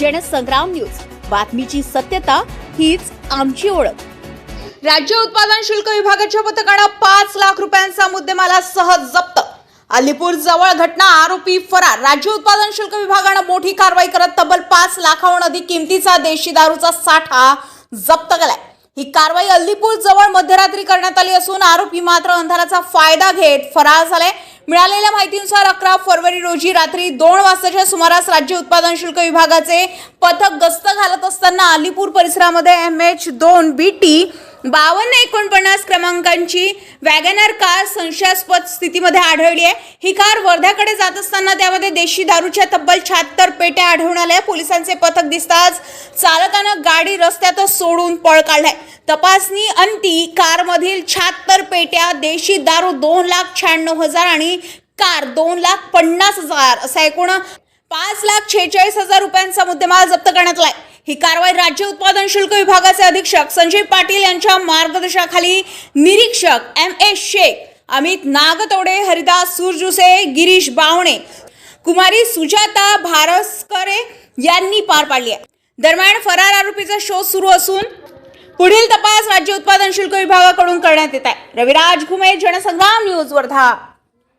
Jansangram news. बातमीची सत्यता हीच आमची ओळख. राज्य उत्पादन शुल्क विभागाच्या पथकानं पाच लाख रुपयांचा मुद्देमाला सहज जप्त. अलीपूर जवळ घटना आरोपी फरार. राज्य उत्पादन शुल्क विभागानं मोठी कारवाई करत तब्बल पाच लाखाहून अधिक किमतीचा देशी दारूचा साठा जप्त केलाय. ही कारवाई अल्लीपूर जवळ मध्यरात्री करण्यात आली असून आरोपी मात्र अंधाराचा फायदा घेत फरार झालाय. मिळालेल्या माहितीनुसार अकरा फरवरी रोजी रात्री दोन वाजताच्या सुमारास राज्य उत्पादन शुल्क विभागाचे पथक गस्त घालत असताना अलीपूर परिसरामध्ये एम एच दोन बी टी बावन्न एकोणपन्नास क्रमांकांची वॅगनर कार संशयास्पद स्थितीमध्ये आढळली आहे. ही कार वर्ध्याकडे जात असताना त्यामध्ये देशी दारूच्या तब्बल शहात्तर पेट्या आढळून आल्या. पोलिसांचे पथक दिसताच चालकानं गाडी रस्त्यातच सोडून पळ काढलाय. तपासणी अंती कारमधील शहात्तर पेट्या देशी दारू दोन लाख शहाण्णव हजार आणि कार दोन लाख पन्नास हजार असा एकूण पाच लाख छेचाळीस हजार रुपयांचा मुद्देमाल जप्त करण्यात आलाय. ही कारवाई राज्य उत्पादन शुल्क विभागाचे अधीक्षक संजय पाटील यांच्या मार्गदर्शनाखाली निरीक्षक एम ए शेख अमित नागतोडे हरिदास सुरजुसे गिरीश बावणे कुमारी सुजाता भारस्करे यांनी पार पाडली आहे. दरम्यान फरार आरोपीचा शोध सुरू असून पुढील तपास राज्य उत्पादन शुल्क विभागाकडून करण्यात येत आहे. रविराज घुमे जनसंग्राम न्यूज वर्धा